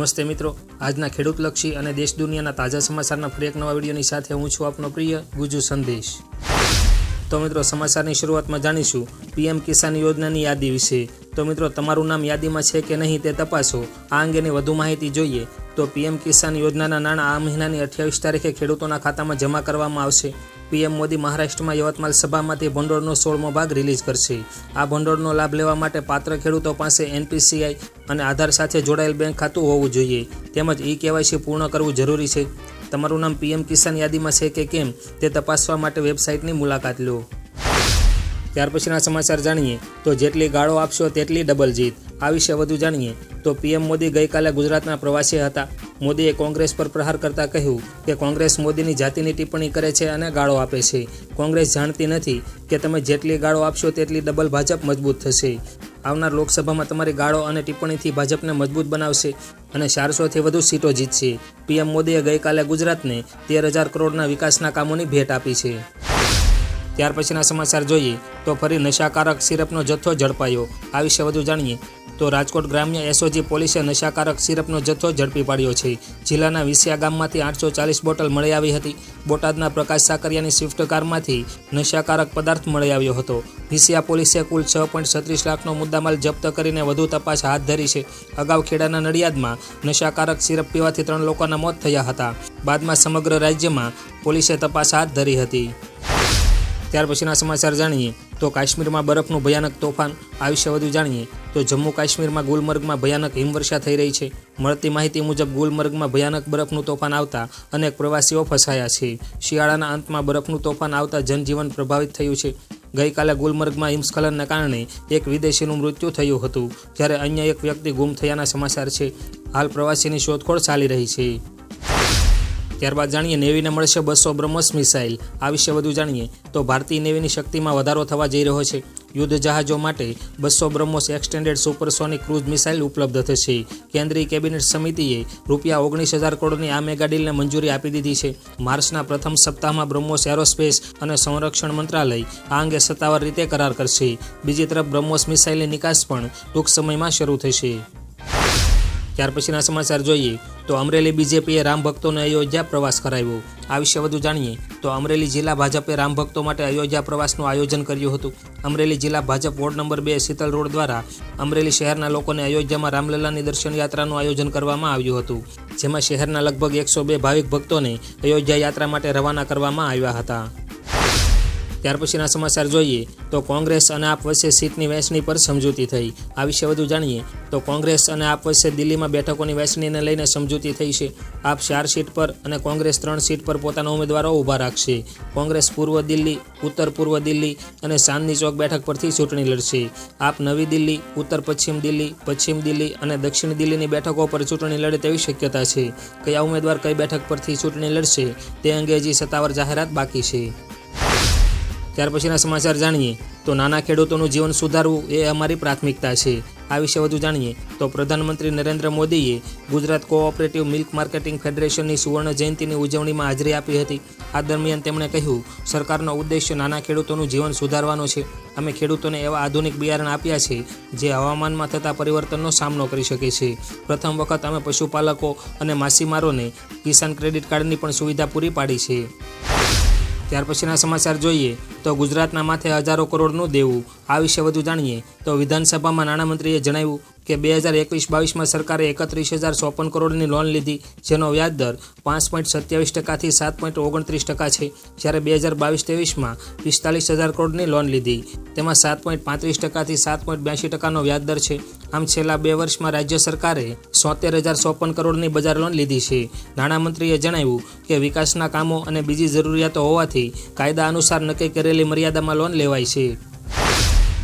નમસ્તે મિત્રો. આજના ખેડૂતલક્ષી અને દેશ દુનિયાના તાજા સમાચારના ફરી એક નવા વિડીયોની સાથે હું છું આપનો પ્રિય ગુજુ સંદેશ. તો મિત્રો, સમાચારની શરૂઆતમાં જાણીશું પીએમ કિસાન યોજનાની યાદી વિશે. તો મિત્રો, તમારું નામ યાદીમાં છે કે નહીં તે તપાસો. આ અંગેની વધુ માહિતી જોઈએ તો પીએમ કિસાન યોજનાના નાણાં આ મહિનાની અઠ્યાવીસ તારીખે ખેડૂતોના ખાતામાં જમા કરવામાં આવશે. પીએમ મોદી મહારાષ્ટ્રમાં યવતમાલ સભામાંથી ભંડોળનો સોળમો ભાગ રિલીઝ કરશે. આ ભંડોળનો લાભ લેવા માટે પાત્ર ખેડૂતો પાસે એનપીસીઆઈ અને આધાર સાથે જોડાયેલ બેંક ખાતું હોવું જોઈએ. તેમજ ઈ કેવાયસી પૂર્ણ કરવું જરૂરી છે. તમારું નામ પીએમ કિસાન યાદીમાં છે કે કેમ તે તપાસવા માટે વેબસાઇટની મુલાકાત લો. ત્યાર પછીના સમાચાર જાણીએ તો જેટલી ગાળો આપશો તેટલી ડબલ જીત. આ વિશે વધુ જાણીએ તો પીએમ મોદી ગઈકાલે ગુજરાતના પ્રવાસે હતા. મોદીએ કોંગ્રેસ પર પ્રહાર કરતા કહ્યું કે કોંગ્રેસ મોદીની જાતિની ટિપ્પણી કરે છે અને ગાળો આપે છે. કોંગ્રેસ જાણતી નથી કે તમે જેટલી ગાળો આપશો તેટલી ડબલ ભાજપ મજબૂત થશે. આવનાર લોકસભામાં તમારી ગાળો અને ટિપ્પણીથી ભાજપને મજબૂત બનાવશે અને ચારસોથી વધુ સીટો જીતશે. પીએમ મોદીએ ગઈકાલે ગુજરાતને તેર હજાર કરોડના વિકાસના કામોની ભેટ આપી છે. ત્યાર પછીના સમાચાર જોઈએ તો ફરી નશાકારક સિરપનો જથ્થો ઝડપાયો. આ વિશે વધુ જાણીએ તો રાજકોટ ગ્રામ્ય એસઓજી પોલીસે નશાકારક સિરપનો જથ્થો ઝડપી પાડ્યો છે. જિલ્લાના વિસિયા ગામમાંથી આઠસો ચાલીસ બોટલ મળી આવી હતી. બોટાદના પ્રકાશ સાકરિયાની સ્વિફ્ટ કારમાંથી નશાકારક પદાર્થ મળી આવ્યો હતો. વિસિયા પોલીસે કુલ છ પોઈન્ટ છત્રીસ લાખનો મુદ્દામાલ જપ્ત કરીને વધુ તપાસ હાથ ધરી છે. અગાઉ ખેડાના નડિયાદમાં નશાકારક સિરપ પીવાથી ત્રણ લોકોના મોત થયા હતા. બાદમાં સમગ્ર રાજ્યમાં પોલીસે તપાસ હાથ ધરી હતી. ત્યાર પછીના સમાચાર જાણીએ તો કાશ્મીરમાં બરફનું ભયાનક તોફાન આ વિશે વધુ જાણીએ તો જમ્મુ કાશ્મીરમાં ગુલમર્ગમાં ભયાનક હિમવર્ષા થઈ રહી છે. મળતી માહિતી મુજબ ગુલમર્ગમાં ભયાનક બરફનું તોફાન આવતા અનેક પ્રવાસીઓ ફસાયા છે. શિયાળાના અંતમાં બરફનું તોફાન આવતા જનજીવન પ્રભાવિત થયું છે. ગઈકાલે ગુલમર્ગમાં હિમસ્ખલનને કારણે એક વિદેશીનું મૃત્યુ થયું હતું. જ્યારે અન્ય એક વ્યક્તિ ગુમ થયાના સમાચાર છે. હાલ પ્રવાસીની શોધખોળ ચાલી રહી છે. ત્યારબાદ જાણીએ નેવીને મળશે બસો બ્રહ્મોસ મિસાઇલ. આ વિશે વધુ જાણીએ તો ભારતીય નેવીની શક્તિમાં વધારો થવા જઈ રહ્યો છે. યુદ્ધ જહાજો માટે બસો BrahMos extended supersonic cruise missile ઉપલબ્ધ થશે. કેન્દ્રીય કેબિનેટ સમિતિએ રૂપિયા ઓગણીસ હજાર કરોડની આ મેગા ડીલને મંજૂરી આપી દીધી છે. માર્ચના પ્રથમ સપ્તાહમાં બ્રહ્મોસ એરોસ્પેસ અને સંરક્ષણ મંત્રાલય આ અંગે સત્તાવાર રીતે કરાર કરશે. બીજી તરફ બ્રહ્મોસ મિસાઇલની નિકાસ પણ ટૂંક સમયમાં શરૂ થશે. ત્યાર પછીના સમાચાર જોઈએ તો અમરેલી બીજેપીએ રામ ભક્તોને અયોધ્યા પ્રવાસ કરાવ્યો. આ વિશે વધુ જાણીએ તો અમરેલી જિલ્લા ભાજપે રામ ભક્તો માટે અયોધ્યા પ્રવાસનું આયોજન કર્યું હતું. અમરેલી જિલ્લા ભાજપ વોર્ડ નંબર બે શીતલ રોડ દ્વારા અમરેલી શહેરના લોકોને અયોધ્યામાં રામલલ્લાની દર્શન યાત્રાનું આયોજન કરવામાં આવ્યું હતું. જેમાં શહેરના લગભગ એકસો બે ભાવિક ભક્તોને અયોધ્યા યાત્રા માટે રવાના કરવામાં આવ્યા હતા. ત્યાર પછીના સમાચાર જોઈએ તો કોંગ્રેસ અને આપ વચ્ચે સીટની વહેંચણી પર સમજૂતી થઈ. આ વિશે વધુ જાણીએ તો કોંગ્રેસ અને આપ વચ્ચે દિલ્હીમાં બેઠકોની વહેંચણીને લઈને સમજૂતી થઈ છે. આપ ચાર સીટ પર અને કોંગ્રેસ ત્રણ સીટ પર પોતાના ઉમેદવારો ઊભા રાખશે. કોંગ્રેસ પૂર્વ દિલ્હી, ઉત્તર પૂર્વ દિલ્હી અને ચાંદની ચોક બેઠક પરથી ચૂંટણી લડશે. આપ નવી દિલ્હી, ઉત્તર પશ્ચિમ દિલ્હી પશ્ચિમ દિલ્હી અને દક્ષિણ દિલ્હીની બેઠકો પર ચૂંટણી લડે તેવી શક્યતા છે. કયા ઉમેદવાર કઈ બેઠક પરથી ચૂંટણી લડશે તે અંગે હજી સત્તાવાર જાહેરાત બાકી છે. ત્યાર પછીના સમાચાર જાણીએ તો નાના ખેડૂતોનું જીવન સુધારવું એ અમારી પ્રાથમિકતા છે. આ વિશે વધુ જાણીએ તો પ્રધાનમંત્રી નરેન્દ્ર મોદીએ ગુજરાત કોઓપરેટિવ મિલ્ક માર્કેટિંગ ફેડરેશનની સુવર્ણ જયંતિની ઉજવણીમાં હાજરી આપી હતી. આ દરમિયાન તેમણે કહ્યું, સરકારનો ઉદ્દેશ્ય નાના ખેડૂતોનું જીવન સુધારવાનો છે. અમે ખેડૂતોને એવા આધુનિક બિયારણ આપ્યા છે જે હવામાનમાં થતા પરિવર્તનનો સામનો કરી શકે છે. પ્રથમ વખત અમે પશુપાલકો અને માછીમારોને કિસાન ક્રેડિટ કાર્ડની પણ સુવિધા પૂરી પાડી છે. ત્યાર પછીના સમાચાર જોઈએ તો ગુજરાતના માથે હજારો કરોડનું દેવું, આ વિશે વધુ જાણીએ તો વિધાનસભામાં નાણામંત્રીએ જણાવ્યું કે બે હજાર એકવીસ બાવીસમાં સરકારે એકત્રીસ હજાર ચોપન કરોડની લોન લીધી, જેનો વ્યાજ દર પાંચ પોઈન્ટ સત્યાવીસ ટકાથી સાત પોઈન્ટ ઓગણત્રીસ ટકા છે. જ્યારે બે હજાર બાવીસ ત્રેવીસમાં પિસ્તાલીસ હજાર કરોડની લોન લીધી, તેમાં સાત પોઈન્ટ પાંત્રીસ ટકાથી સાત પોઈન્ટ બ્યાસી ટકાનો વ્યાજ દર છે. આમ છેલ્લા બે વર્ષમાં રાજ્ય સરકારે સોતેર હજાર ચોપન કરોડની બજાર લોન લીધી છે. નાણામંત્રીએ જણાવ્યું કે વિકાસના કામો અને બીજી જરૂરિયાતો હોવાથી કાયદા અનુસાર નક્કી કરેલી મર્યાદામાં લોન લેવાય છે.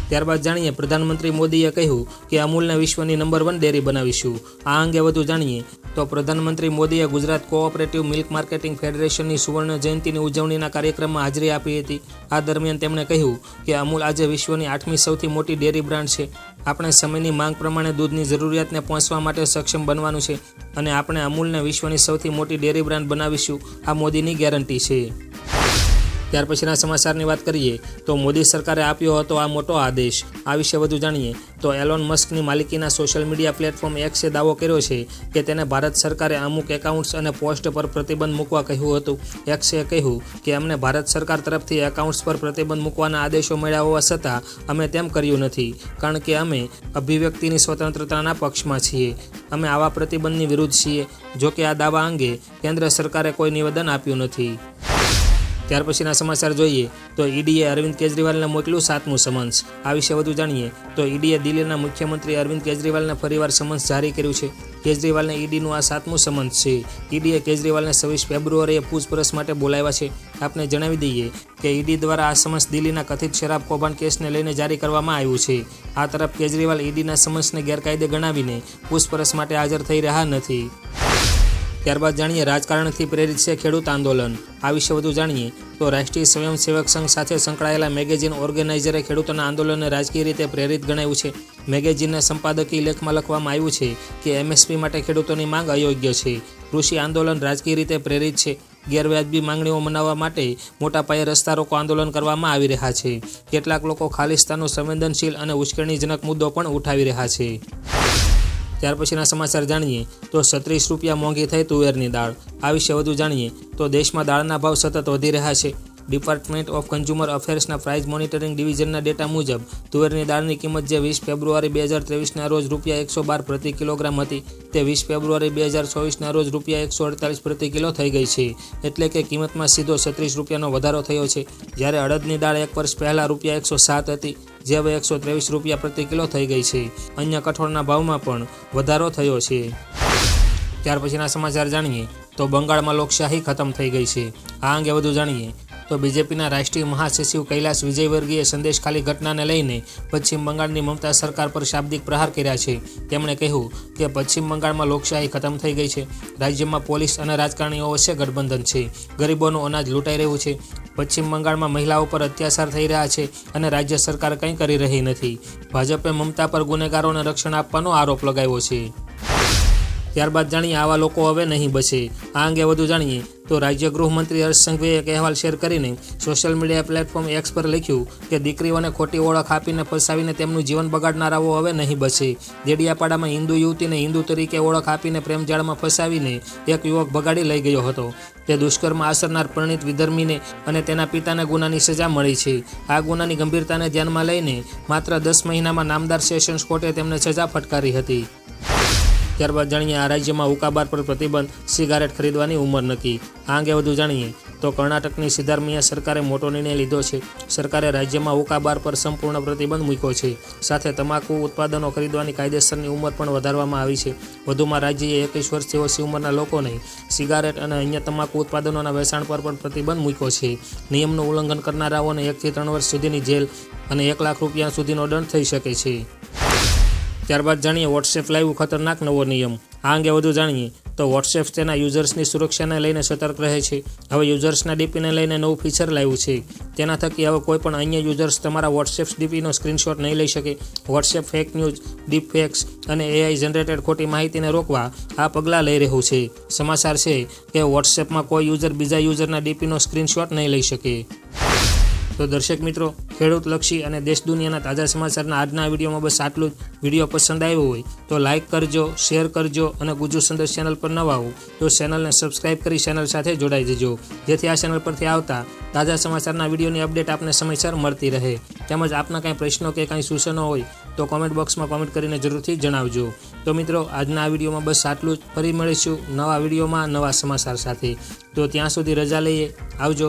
ત્યારબાદ જાણીએ, પ્રધાનમંત્રી મોદીએ કહ્યું કે અમૂલને વિશ્વની નંબર વન ડેરી બનાવીશું. આ અંગે વધુ જાણીએ, તો પ્રધાનમંત્રી મોદીએ ગુજરાત કોઓપરેટિવ મિલ્ક માર્કેટિંગ ફેડરેશનની સુવર્ણ જયંતિની ઉજવણીના કાર્યક્રમમાં હાજરી આપી હતી. આ દરમિયાન તેમણે કહ્યું કે અમૂલ આજે વિશ્વની આઠમી સૌથી મોટી ડેરી બ્રાન્ડ છે. આપણે સમયની માંગ પ્રમાણે દૂધની જરૂરિયાતને પહોંચવા માટે સક્ષમ બનવાનું છે અને આપણે અમૂલને વિશ્વની સૌથી મોટી ડેરી બ્રાન્ડ બનાવીશું. આ મોદીની ગેરંટી છે. ત્યાર પછીના સમાચારની વાત કરીએ તો મોદી સરકારે આપ્યો હતો આ મોટો આદેશ. આ વિશે વધુ જાણીએ તો એલોન મસ્કની માલિકીના સોશિયલ મીડિયા પ્લેટફોર્મ એક્સે દાવો કર્યો છે કે તેને ભારત સરકારે અમુક એકાઉન્ટ્સ અને પોસ્ટ પર પ્રતિબંધ મૂકવા કહ્યું હતું. એક્સે કહ્યું કે અમને ભારત સરકાર તરફથી એકાઉન્ટ્સ પર પ્રતિબંધ મૂકવાના આદેશો મળ્યા હોવા છતાં અમે તેમ કર્યું નથી, કારણ કે અમે અભિવ્યક્તિની સ્વતંત્રતાના પક્ષમાં છીએ. અમે આવા પ્રતિબંધની વિરુદ્ધ છીએ, જો કે આ દાવા અંગે કેન્દ્ર સરકારે કોઈ નિવેદન આપ્યું નથી. ત્યાર પછીના સમાચાર જોઈએ તો ઈડીએ અરવિંદ કેજરીવાલને મોકલ્યું સાતમું સમન્સ. આ વિશે વધુ જાણીએ તો ઈડીએ દિલ્હીના મુખ્યમંત્રી અરવિંદ કેજરીવાલને ફરીવાર સમન્સ જારી કર્યું છે. કેજરીવાલને ઈડીનું આ સાતમું સમન્સ છે. ઈડીએ કેજરીવાલને છવ્વીસ ફેબ્રુઆરીએ પૂછપરછ માટે બોલાવ્યા છે. આપને જણાવી દઈએ કે ઈડી દ્વારા આ સમન્સ દિલ્હીના કથિત શરાબ કૌભાંડ કેસને લઈને જારી કરવામાં આવ્યું છે. આ તરફ કેજરીવાલ ઈડીના સમન્સને ગેરકાયદે ગણાવીને પૂછપરછ માટે હાજર થઈ રહ્યા નથી. ત્યારબાદ જાણીએ રાજકારણથી પ્રેરિત છે ખેડૂત આંદોલન. આ વિશે વધુ જાણીએ તો રાષ્ટ્રીય સ્વયંસેવક સંઘ સાથે સંકળાયેલા મેગેઝિન ઓર્ગેનાઇઝરે ખેડૂતોના આંદોલનને રાજકીય રીતે પ્રેરિત ગણાવ્યું છે. મેગેઝિનના સંપાદકીય લેખમાં લખવામાં આવ્યું છે કે એમએસપી માટે ખેડૂતોની માંગ અયોગ્ય છે. કૃષિ આંદોલન રાજકીય રીતે પ્રેરિત છે. ગેરવ્યાજબી માંગણીઓ મનાવવા માટે મોટા પાયે રસ્તા રોકો આંદોલન કરવામાં આવી રહ્યા છે. કેટલાક લોકો ખાલિસ્તાનનો સંવેદનશીલ અને ઉશ્કેરણીજનક મુદ્દો પણ ઉઠાવી રહ્યા છે. ત્યાર પછીના સમાચાર જાણીએ તો છત્રીસ રૂપિયા મોંઘી થઈ તુવેરની દાળ. આ વિશે વધુ જાણીએ તો દેશમાં દાળના ભાવ સતત વધી રહ્યા છે. ડિપાર્ટમેન્ટ ઓફ કન્ઝ્યુમર અફેર્સના પ્રાઇસ મોનિટરિંગ ડિવિઝનના ડેટા મુજબ, તુવેરની દાળની કિંમત જે વીસ ફેબ્રુઆરી બે હજાર ત્રેવીસના રોજ રૂપિયા એકસો બાર પ્રતિ કિલોગ્રામ હતી, તે વીસ ફેબ્રુઆરી બે હજાર ચોવીસના રોજ રૂપિયા એકસો અડતાલીસ પ્રતિ કિલો થઈ ગઈ છે. એટલે કે કિંમતમાં સીધો છત્રીસ રૂપિયાનો વધારો થયો છે. જ્યારે અડદની દાળ એક વર્ષ પહેલાં રૂપિયા એકસો સાત હતી, જે હવે એકસો ત્રેવીસ રૂપિયા પ્રતિ કિલો થઈ ગઈ છે. અન્ય કઠોળના ભાવમાં પણ વધારો થયો છે. ત્યાર પછીના સમાચાર જાણીએ, તો બંગાળમાં લોકશાહી ખતમ થઈ ગઈ છે. આ અંગે વધુ જાણીએ તો બીજેપીના રાષ્ટ્રીય મહાસચિવ કૈલાસ વિજયવર્ગીએ સંદેશ ખાલી ઘટનાને લઈને પશ્ચિમ બંગાળની મમતા સરકાર પર શાબ્દિક પ્રહાર કર્યા છે. તેમણે કહ્યું કે પશ્ચિમ બંગાળમાં લોકશાહી ખતમ થઈ ગઈ છે. રાજ્યમાં પોલીસ અને રાજકારણીઓ વચ્ચે ગઠબંધન છે. ગરીબોનું અનાજ લૂંટાઈ રહ્યું છે. પશ્ચિમ બંગાળમાં મહિલાઓ પર અત્યાચાર થઈ રહ્યા છે અને રાજ્ય સરકાર કંઈ કરી રહી નથી. ભાજપે મમતા પર ગુનેગારોને રક્ષણ આપવાનો આરોપ લગાવ્યો છે. ત્યારબાદ જાણીએ આવા લોકો હવે નહીં બચે આ અંગે વધુ જાણીએ તો રાજ્ય ગૃહમંત્રી હર્ષ સંઘવીએ એક અહેવાલ શેર કરીને સોશિયલ મીડિયા પ્લેટફોર્મ એક્સ પર લખ્યું કે દીકરીઓને ખોટી ઓળખ આપીને ફસાવીને તેમનું જીવન બગાડનારાઓ હવે નહીં બચે દેડિયાપાડામાં હિન્દુ યુવતીને હિન્દુ તરીકે ઓળખ આપીને પ્રેમજાળમાં ફસાવીને એક યુવક બગાડી લઈ ગયો હતો. તે દુષ્કર્મ આસરનાર પરિણીત વિધર્મીને અને તેના પિતાને ગુનાની સજા મળી છે. આ ગુનાની ગંભીરતાને ધ્યાનમાં લઈને માત્ર દસ મહિનામાં નામદાર સેશન્સ કોર્ટે તેમને સજા ફટકારી હતી. ત્યારબાદ જાણીએ આ રાજ્યમાં ઉકાબાર પર પ્રતિબંધ સિગારેટ ખરીદવાની ઉંમર નક્કી. આ અંગે વધુ જાણીએ તો કર્ણાટકની સિદ્ધારમિયા સરકારે મોટો નિર્ણય લીધો છે. સરકારે રાજ્યમાં ઉકાબાર પર સંપૂર્ણ પ્રતિબંધ મૂક્યો છે. સાથે તમાકુ ઉત્પાદનો ખરીદવાની કાયદેસરની ઉંમર પણ વધારવામાં આવી છે. વધુમાં રાજ્યએ એકવીસ વર્ષથી ઓછી ઉંમરના લોકોને સિગારેટ અને અન્ય તમાકુ ઉત્પાદનોના વેચાણ પર પણ પ્રતિબંધ મૂક્યો છે. નિયમનું ઉલ્લંઘન કરનારાઓને એકથી ત્રણ વર્ષ સુધીની જેલ અને એક લાખ રૂપિયા સુધીનો દંડ થઈ શકે છે. ત્યારબાદ જાણીએ વોટ્સએપ લાઈવ ખતરનાક નવો નિયમ. આ અંગે વધુ જાણીએ તો વોટ્સએપ તેના યુઝર્સની સુરક્ષાને લઈને સતર્ક રહે છે. હવે યુઝર્સના ડીપીને લઈને નવું ફીચર લાવ્યું છે. તેના થકી હવે કોઈપણ અન્ય યુઝર્સ તમારા વોટ્સએપ ડીપીનો સ્ક્રીનશોટ નહીં લઈ શકે. WhatsApp fake news deep fakes અને એઆઈ જનરેટેડ ખોટી માહિતીને રોકવા આ પગલાં લઈ રહ્યું છે. સમાચાર છે કે વોટ્સએપમાં કોઈ યુઝર બીજા યુઝરના ડીપીનો સ્ક્રીનશોટ નહીં લઈ શકે. તો દર્શક મિત્રો ખેડૂતલક્ષી અને દેશ દુનિયાના તાજા સમાચારના આજના વિડીયોમાં બસ આટલું જ. વીડિયો પસંદ આવ્યો હોય તો લાઇક કરજો, શેર કરજો અને ગુજુ સંદેશ ચેનલ પર નવા હો તો ચેનલને સબસ્ક્રાઇબ કરી ચેનલ સાથે જોડાઈ જજો. જેથી આ ચેનલ પરથી આવતા તાજા સમાચારના વિડીયોની અપડેટ આપને સમયસર મળતી રહે. તેમજ આપના કાંઈ પ્રશ્નો કે કાંઈ સૂચનો હોય તો કોમેન્ટ બોક્સમાં કોમેન્ટ કરીને જરૂરથી જણાવજો. તો મિત્રો, આજના આ વિડીયોમાં બસ આટલું જ. ફરી મળીશું નવા વિડીયોમાં નવા સમાચાર સાથે. તો ત્યાં સુધી રજા લઈએ. આવજો.